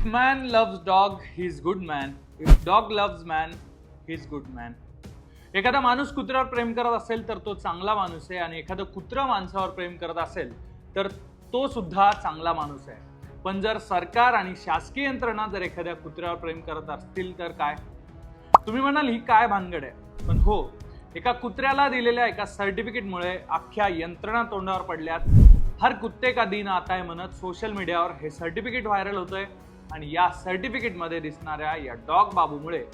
If man loves dog he is good man if dog loves man he is good man एखादा माणूस कुत्र्यावर प्रेम करत असेल तर तो चांगला माणूस आहे आणि एखादं कुत्रं माणसावर प्रेम करत असेल तर तो सुद्धा चांगला माणूस आहे. पण जर सरकार आणि शासकीय यंत्रणा जर एखाद्या कुत्र्यावर प्रेम करत असतील तर काय? तुम्ही म्हणाल ही काय भानगड आहे? पण हो एका कुत्र्याला दिलेल्या एका सर्टिफिकेटमुळे अख्ख्या यंत्रणा तोंडावर पडल्यात. हर कुत्ते का दिन आता आहे म्हणत सोशल मीडियावर हे सर्टिफिकेट व्हायरल होतंय. आणि या सर्टिफिकेटमध्ये दिसणाऱ्या या डॉग बाबूमुळे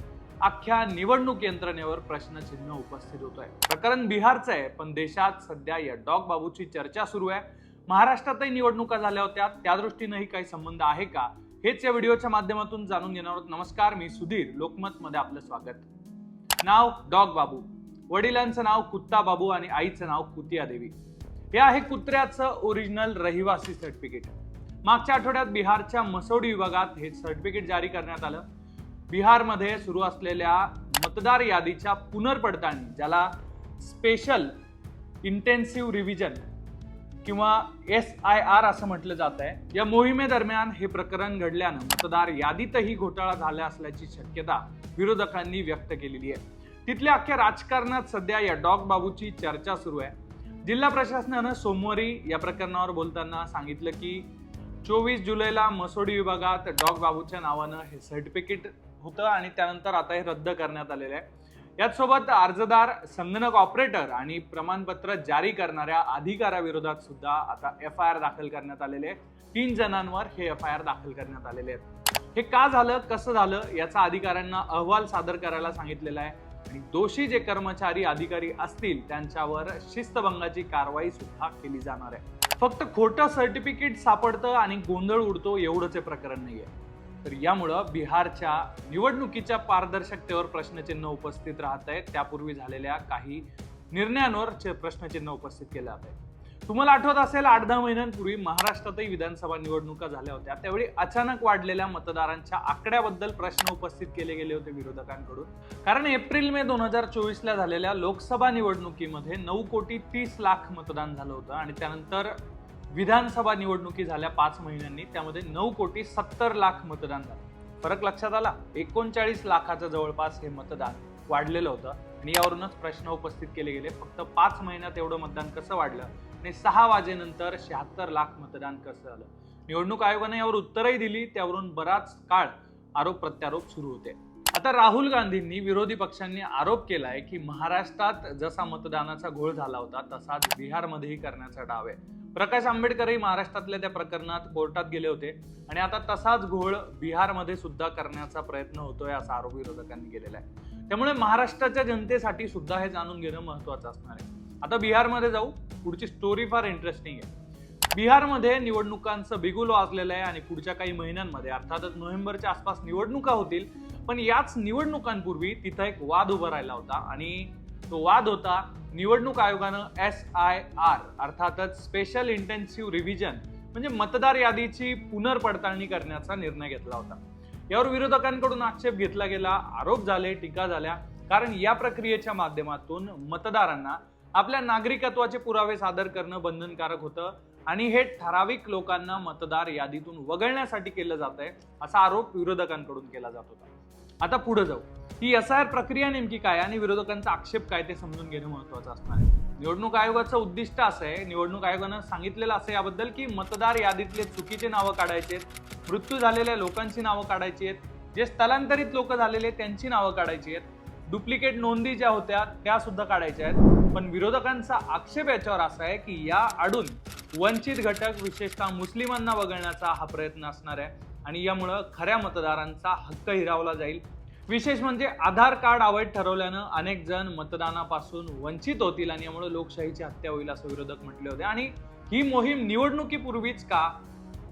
अख्ख्या निवडणूक यंत्रणेवर प्रश्नचिन्ह उपस्थित होत आहे. प्रकरण बिहारचं आहे पण देशात सध्या या डॉग बाबूची चर्चा सुरू आहे. महाराष्ट्रातही निवडणुका झाल्या होत्या. त्या दृष्टीनंही काही संबंध आहे का? हेच या व्हिडिओच्या माध्यमातून जाणून घेणार आहोत. नमस्कार मी सुधीर लोकमत मध्ये आपलं स्वागत. नाव डॉग बाबू. वडिलांचं नाव कुत्ता बाबू आणि आईचं नाव कुतिया देवी. हे आहे कुत्र्याचं ओरिजिनल रहिवासी सर्टिफिकेट मागच्या आठवड्यात बिहारच्या मसौडी विभागात हे सर्टिफिकेट जारी करण्यात आलं. बिहारमध्ये सुरू असलेल्या मतदार यादीच्या पुनर्पडताळणी ज्याला स्पेशल इंटेन्सिव्ह रिव्हिजन किंवा एस आय आर असं म्हटलं जात आहे या मोहिमेदरम्यान हे प्रकरण घडल्यानं मतदार यादीतही घोटाळा झाला असल्याची शक्यता विरोधकांनी व्यक्त केलेली आहे. तिथल्या अख्ख्या राजकारणात सध्या या डॉग बाबूची चर्चा सुरू आहे. जिल्हा प्रशासनानं सोमवारी या प्रकरणावर बोलताना सांगितलं की चोवीस जुलैला मसोडी विभागात डॉग बाबूच्या नावानं हे सर्टिफिकेट होतं आणि त्यानंतर आता हे रद्द करण्यात आलेलं आहे. याचसोबत अर्जदार संगणक ऑपरेटर आणि प्रमाणपत्र जारी करणाऱ्या अधिकाऱ्याविरोधात सुद्धा आता एफ आय आर दाखल करण्यात आलेले आहे. तीन जणांवर हे एफ आय आर दाखल करण्यात आलेले आहेत. हे का झालं कसं झालं याचा अधिकाऱ्यांना अहवाल सादर करायला सांगितलेला आहे. आणि दोषी जे कर्मचारी अधिकारी असतील त्यांच्यावर शिस्तभंगाची कारवाई सुद्धा केली जाणार आहे. फक्त खोटं सर्टिफिकेट सापडतं आणि गोंधळ उडतो एवढंच हे प्रकरण नाहीये. तर यामुळं बिहारच्या निवडणुकीच्या पारदर्शकतेवर प्रश्नचिन्ह उपस्थित राहत आहे त्यापूर्वी झालेल्या काही निर्णयांवर प्रश्नचिन्ह उपस्थित केलं जात आहे. तुम्हाला आठवत असेल आठ दहा महिन्यांपूर्वी महाराष्ट्रातही विधानसभा निवडणुका झाल्या होत्या. त्यावेळी अचानक वाढलेल्या मतदारांच्या आकड्याबद्दल प्रश्न उपस्थित केले गेले होते विरोधकांकडून. कारण एप्रिल मे दोन हजार चोवीसला झालेल्या लोकसभा निवडणुकीमध्ये नऊ कोटी तीस लाख मतदान झालं होतं आणि त्यानंतर विधानसभा निवडणुकी झाल्या पाच महिन्यांनी त्यामध्ये नऊ कोटी सत्तर लाख मतदान झालं. फरक लक्षात आला? एकोणचाळीस लाखाचं जवळपास हे मतदान वाढलेलं होतं आणि यावरूनच प्रश्न उपस्थित केले गेले. फक्त पाच महिन्यात एवढं मतदान कसं वाढलं? आणि सहा वाजेनंतर शहात्तर लाख मतदान कसं झालं? निवडणूक आयोगाने यावर उत्तरही दिली त्यावरून बराच काळ आरोप प्रत्यारोप सुरू होते. आता राहुल गांधींनी विरोधी पक्षांनी आरोप केलाय की महाराष्ट्रात जसा मतदानाचा घोळ झाला होता तसाच बिहारमध्येही करण्याचा डाव आहे. प्रकाश आंबेडकरही महाराष्ट्रातल्या त्या प्रकरणात कोर्टात गेले होते आणि आता तसाच घोळ बिहारमध्ये सुद्धा करण्याचा प्रयत्न होतोय असा आरोप विरोधकांनी केलेला आहे. त्यामुळे महाराष्ट्राच्या जनतेसाठी सुद्धा हे जाणून घेणं महत्वाचं असणार आहे. आता बिहारमध्ये जाऊ. पुढची स्टोरी फार इंटरेस्टिंग आहे. बिहारमध्ये निवडणुकांचं बिगुल वाजलेलं आहे आणि पुढच्या काही महिन्यांमध्ये अर्थातच नोव्हेंबरच्या आसपास निवडणुका होतील पण याच निवडणुकांपूर्वी तिथं एक वाद उभा राहिला होता आणि तो वाद होता निवडणूक आयोगानं एस आय आर अर्थातच स्पेशल इंटेन्सिव्ह रिव्हिजन म्हणजे मतदार यादीची पुनर्पडताळणी करण्याचा निर्णय घेतला होता. यावर विरोधकांकडून आक्षेप घेतला गेला आरोप झाले टीका झाल्या कारण या प्रक्रियेच्या माध्यमातून मतदारांना आपल्या नागरिकत्वाचे पुरावे सादर करणं बंधनकारक होतं आणि हे ठराविक लोकांना मतदार यादीतून वगळण्यासाठी केलं जात आहे असा आरोप विरोधकांकडून केला जात होता. आता पुढे जाऊ. ही एस आय आर प्रक्रिया नेमकी काय आणि विरोधकांचा आक्षेप काय ते समजून घेणं महत्वाचं असणार आहे. निवडणूक आयोगाचं उद्दिष्ट असं आहे निवडणूक आयोगानं सांगितलेलं असं याबद्दल की मतदार यादीतले चुकीचे नावं काढायचे आहेत मृत्यू झालेल्या लोकांची नावं काढायची आहेत जे स्थलांतरित लोक झालेले त्यांची नावं काढायची आहेत डुप्लिकेट नोंदी ज्या होत्या त्या सुद्धा काढायच्या आहेत. पण विरोधकांचा आक्षेप याच्यावर असा आहे की या आडून वंचित घटक विशेषतः मुस्लिमांना वगळण्याचा हा प्रयत्न असणार आहे. आणि यामुळं खऱ्या मतदारांचा हक्क हिरावला जाईल. विशेष म्हणजे आधार कार्ड अवैध ठरवल्यानं अनेक जण मतदानापासून वंचित होतील आणि यामुळे लोकशाहीची हत्या होईल असं विरोधक म्हटले होते. आणि ही मोहीम निवडणुकीपूर्वीच का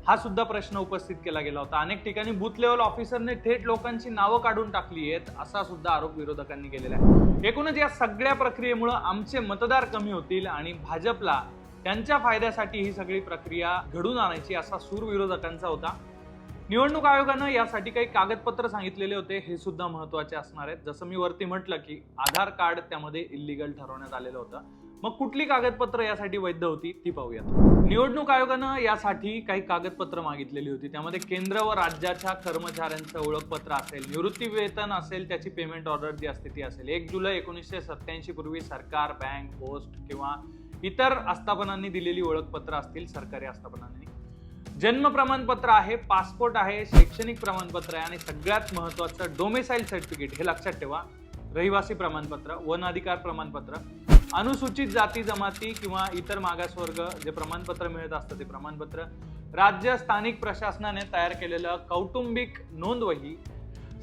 हा सुद्धा प्रश्न उपस्थित केला गेला होता. अनेक ठिकाणी बूथ लेवल ऑफिसरने थेट लोकांची नावं काढून टाकली आहेत असा सुद्धा आरोप विरोधकांनी केलेला आहे. एकूणच या सगळ्या प्रक्रियेमुळे आमचे मतदार कमी होतील आणि भाजपला त्यांच्या फायद्यासाठी ही सगळी प्रक्रिया घडून आणायची असा सूर विरोधकांचा होता. निवडणूक आयोगानं यासाठी काही कागदपत्र सांगितलेले होते हे सुद्धा महत्त्वाचे असणार आहेत. जसं मी वरती म्हटलं की आधार कार्ड त्यामध्ये इलिगल ठरवण्यात आलेलं होतं. मग कुठली कागदपत्र यासाठी वैध होती ती पाहूयात. निवडणूक आयोगानं यासाठी काही कागदपत्र मागितलेली होती. त्यामध्ये केंद्र व राज्याच्या कर्मचाऱ्यांचं ओळखपत्र असेल निवृत्ती वेतन असेल त्याची पेमेंट ऑर्डर जी असते ती असेल. एक जुलै एकोणीसशे सत्याऐंशी पूर्वी सरकार बँक पोस्ट किंवा इतर आस्थापनांनी दिलेली ओळखपत्र असतील सरकारी आस्थापनांनी. जन्म प्रमाणपत्र आहे पासपोर्ट आहे शैक्षणिक प्रमाणपत्र आहे आणि सगळ्यात महत्वाचं डोमेसाईल सर्टिफिकेट हे लक्षात ठेवा. रहिवासी प्रमाणपत्र वन अधिकार प्रमाणपत्र. अनुसूचित जाती जमाती किंवा इतर मागासवर्ग जे प्रमाणपत्र मिळत असतं ते प्रमाणपत्र राज्य स्थानिक प्रशासनाने तयार केलेलं कौटुंबिक नोंदवही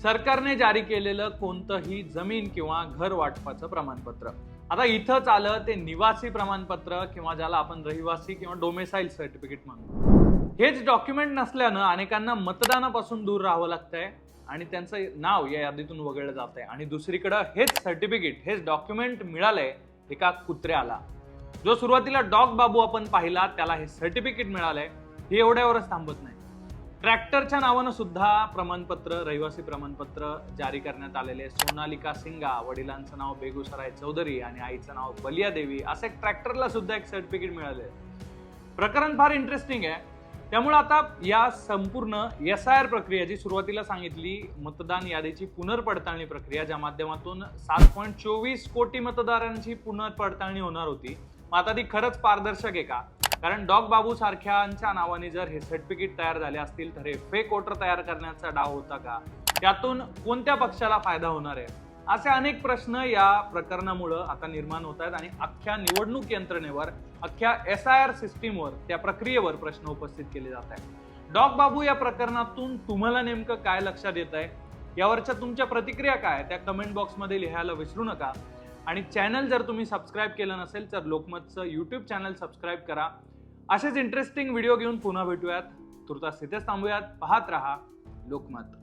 सरकारने जारी केलेलं कोणतंही जमीन किंवा घर वाटपाचं प्रमाणपत्र. आता इथंच आलं ते निवासी प्रमाणपत्र किंवा ज्याला आपण रहिवासी किंवा डोमेसाईल सर्टिफिकेट म्हणतो हेच डॉक्युमेंट नसल्यानं अनेकांना मतदानापासून दूर राहावं लागतंय आणि त्यांचं नाव या यादीतून वगळलं जात आहे आणि दुसरीकडं हेच सर्टिफिकेट हेच डॉक्युमेंट मिळालंय एका कुत्र्याला. जो सुरुवातीला डॉग बाबू आपण पाहिला त्याला हे सर्टिफिकेट मिळालंय. हे एवढ्यावरच थांबत नाही. ट्रॅक्टरच्या नावानं सुद्धा प्रमाणपत्र रहिवासी प्रमाणपत्र जारी करण्यात आलेले सोनालिका सिंगा वडिलांचं नाव बेगुसराय चौधरी आणि आईचं नाव बलिया देवी असं एक ट्रॅक्टरला सुद्धा एक सर्टिफिकेट मिळाले प्रकरण फार इंटरेस्टिंग आहे. त्यामुळे आता या संपूर्ण एस आय आर प्रक्रिया जी सुरुवातीला सांगितली मतदान यादीची पुनर्पडताळणी प्रक्रिया ज्या माध्यमातून सात पॉईंट चोवीस कोटी मतदारांची पुनर्पडताळणी होणार होती. मग आता ती खरंच पारदर्शक आहे का? कारण डॉग बाबू सारख्यांच्या नावाने जर हे सर्टिफिकेट तयार झाले असतील तर हे फेक वोटर तयार करण्याचा डाव होता का? त्यातून कोणत्या पक्षाला फायदा होणार आहे? असे अनेक प्रश्न या प्रकरणामुळं आता निर्माण होत आहेत आणि अख्ख्या निवडणूक यंत्रणेवर अख्ख्या एस आय आर सिस्टीमवर त्या प्रक्रियेवर प्रश्न उपस्थित केले जात आहेत. डॉग बाबू या प्रकरणातून तुम्हाला नेमकं काय लक्षात येत आहे? यावरच्या तुमच्या प्रतिक्रिया काय त्या कमेंट बॉक्समध्ये लिहायला विसरू नका. आणि चॅनल जर तुम्ही सबस्क्राईब केलं नसेल तर लोकमतचं यूट्यूब चॅनल सबस्क्राईब करा. असेच इंटरेस्टिंग व्हिडिओ घेऊन पुन्हा भेटूयात. तुर्तास तिथेच थांबूयात. पाहत रहा लोकमत.